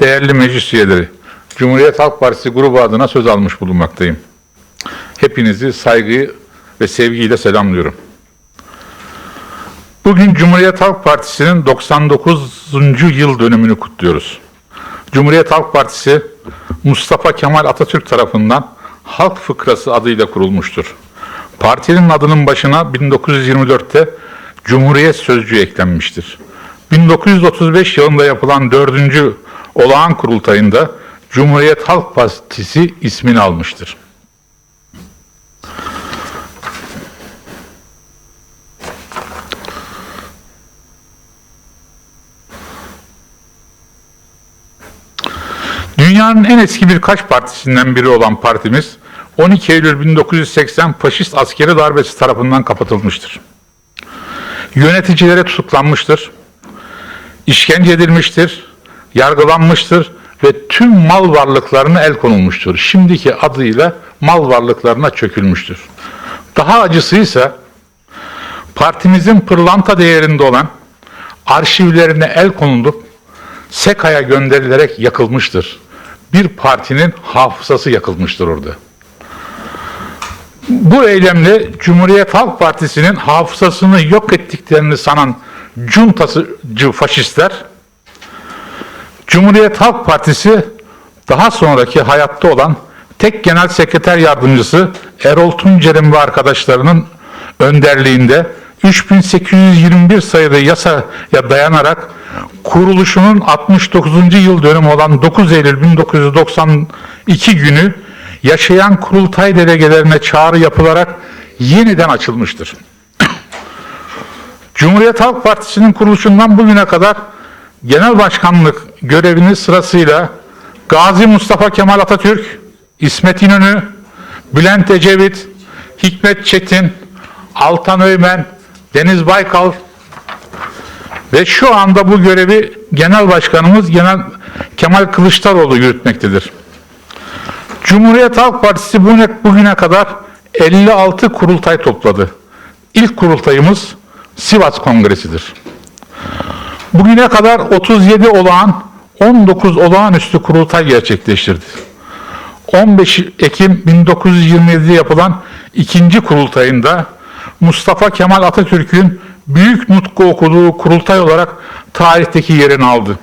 Değerli meclis üyeleri, Cumhuriyet Halk Partisi grubu adına söz almış bulunmaktayım. Hepinizi saygı ve sevgiyle selamlıyorum. Bugün Cumhuriyet Halk Partisi'nin 99. yıl dönümünü kutluyoruz. Cumhuriyet Halk Partisi Mustafa Kemal Atatürk tarafından Halk Fıkrası adıyla kurulmuştur. Partinin adının başına 1924'te Cumhuriyet Sözcüğü eklenmiştir. 1935 yılında yapılan 4. olağan kurultayında Cumhuriyet Halk Partisi ismini almıştır. Dünyanın en eski birkaç partisinden biri olan partimiz 12 Eylül 1980 faşist askeri darbesi tarafından kapatılmıştır. Yöneticilere tutuklanmıştır, işkence edilmiştir, yargılanmıştır ve tüm mal varlıklarına el konulmuştur. Şimdiki adıyla mal varlıklarına çökülmüştür. Daha acısıysa partimizin pırlanta değerinde olan arşivlerine el konulup SEKA'ya gönderilerek yakılmıştır. Bir partinin hafızası yakılmıştır orada. Bu eylemle Cumhuriyet Halk Partisi'nin hafızasını yok ettiklerini sanan cuntasıcı faşistler, Cumhuriyet Halk Partisi daha sonraki hayatta olan tek genel sekreter yardımcısı Erol Tuncer'in ve arkadaşlarının önderliğinde 3821 sayılı yasaya dayanarak kuruluşunun 69. yıl dönümü olan 9 Eylül 1992 günü yaşayan kurultay delegelerine çağrı yapılarak yeniden açılmıştır. Cumhuriyet Halk Partisi'nin kuruluşundan bugüne kadar genel başkanlık görevini sırasıyla Gazi Mustafa Kemal Atatürk, İsmet İnönü, Bülent Ecevit, Hikmet Çetin, Altan Öğmen, Deniz Baykal ve şu anda bu görevi Genel Başkanımız Genel Kemal Kılıçdaroğlu yürütmektedir. Cumhuriyet Halk Partisi bugüne kadar 56 kurultay topladı. İlk kurultayımız Sivas Kongresi'dir. Bugüne kadar 37 olağan, 19 olağanüstü kurultay gerçekleştirdi. 15 Ekim 1927'de yapılan ikinci kurultayında Mustafa Kemal Atatürk'ün büyük nutku okuduğu kurultay olarak tarihteki yerini aldı.